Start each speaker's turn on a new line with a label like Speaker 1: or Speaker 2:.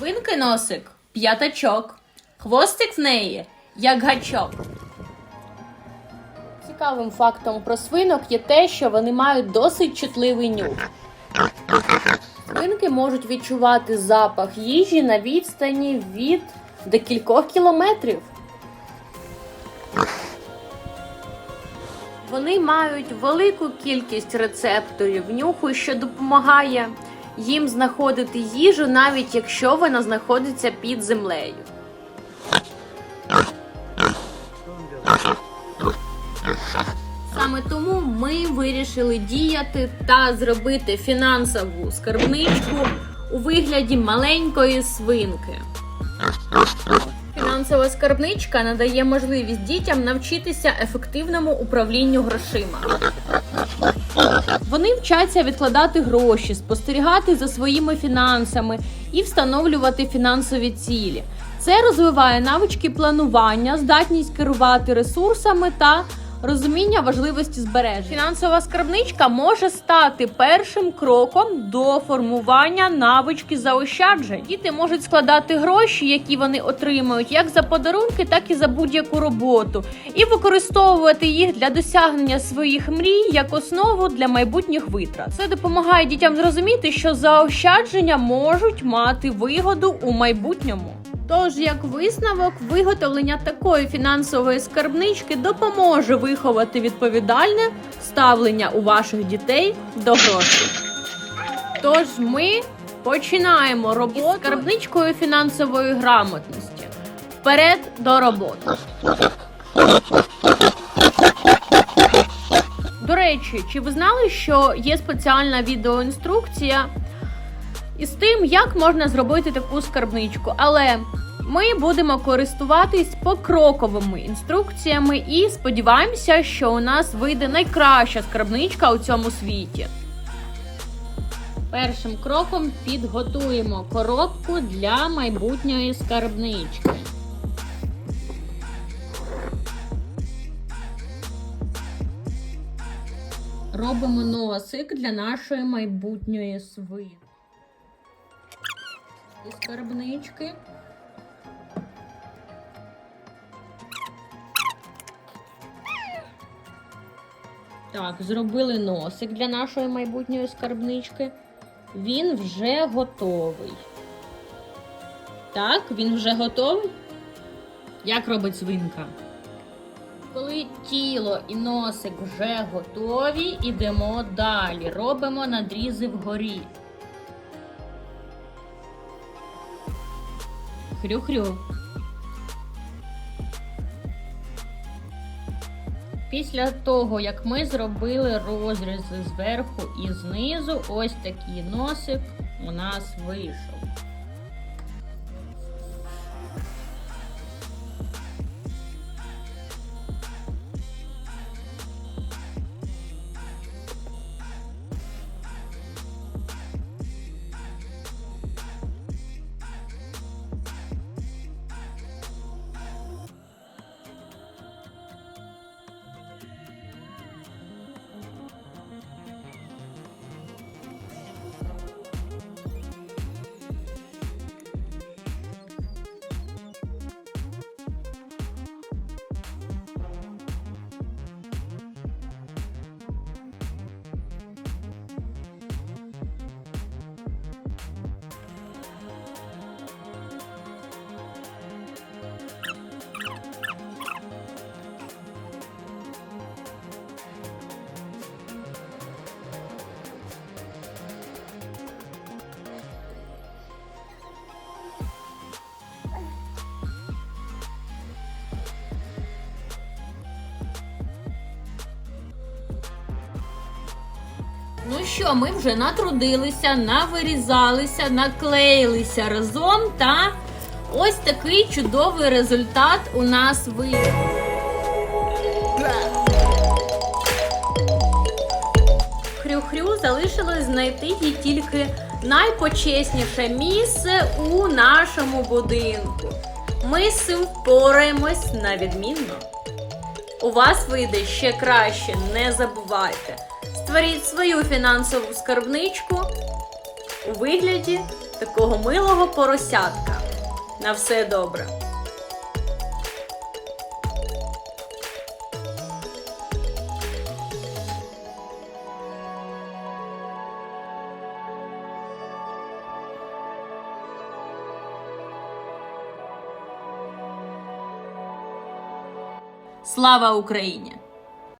Speaker 1: свинки носик п'ятачок. Хвостик в неї як гачок. Цікавим фактом про свинок є те, що вони мають досить чутливий нюх. Свинки можуть відчувати запах їжі на відстані від декількох кілометрів. Вони мають велику кількість рецепторів нюху, що допомагає їм знаходити їжу, навіть якщо вона знаходиться під землею. Саме тому ми вирішили діяти та зробити фінансову скарбничку у вигляді маленької свинки. Фінансова скарбничка надає можливість дітям навчитися ефективному управлінню грошима. Вони вчаться відкладати гроші, спостерігати за своїми фінансами і встановлювати фінансові цілі. Це розвиває навички планування, здатність керувати ресурсами та розуміння важливості збереження. Фінансова скарбничка може стати першим кроком до формування навички заощаджень. Діти можуть складати гроші, які вони отримують, як за подарунки, так і за будь-яку роботу, і використовувати їх для досягнення своїх мрій як основу для майбутніх витрат. Це допомагає дітям зрозуміти, що заощадження можуть мати вигоду у майбутньому. Тож, як висновок, виготовлення такої фінансової скарбнички допоможе виховати відповідальне ставлення у ваших дітей до грошей. Тож ми починаємо роботу з скарбничкою фінансової грамотності. Вперед до роботи. До речі, чи ви знали, що є спеціальна відеоінструкція із тим, як можна зробити таку скарбничку? Але ми будемо користуватись покроковими інструкціями і сподіваємося, що у нас вийде найкраща скарбничка у цьому світі. Першим кроком підготуємо коробку для майбутньої скарбнички. Робимо носик для нашої майбутньої сви. І скарбнички. Так, зробили носик для нашої майбутньої скарбнички. Він вже готовий. Так, він вже готовий. Як робить свинка? Коли тіло і носик вже готові, ідемо далі. Робимо надрізи вгорі. Хрю-хрю. Після того, як ми зробили розрізи зверху і знизу, ось такий носик у нас вийшов. Ну що, ми вже натрудилися, навирізалися, наклеїлися разом та ось такий чудовий результат у нас вийшов. Хрю-хрю залишилось знайти їй тільки найпочесніше місце у нашому будинку. Ми з цим впораємось на відмінно. У вас вийде ще краще, не забувайте. Створіть свою фінансову скарбничку у вигляді такого милого поросятка. На все добре. Слава Україні!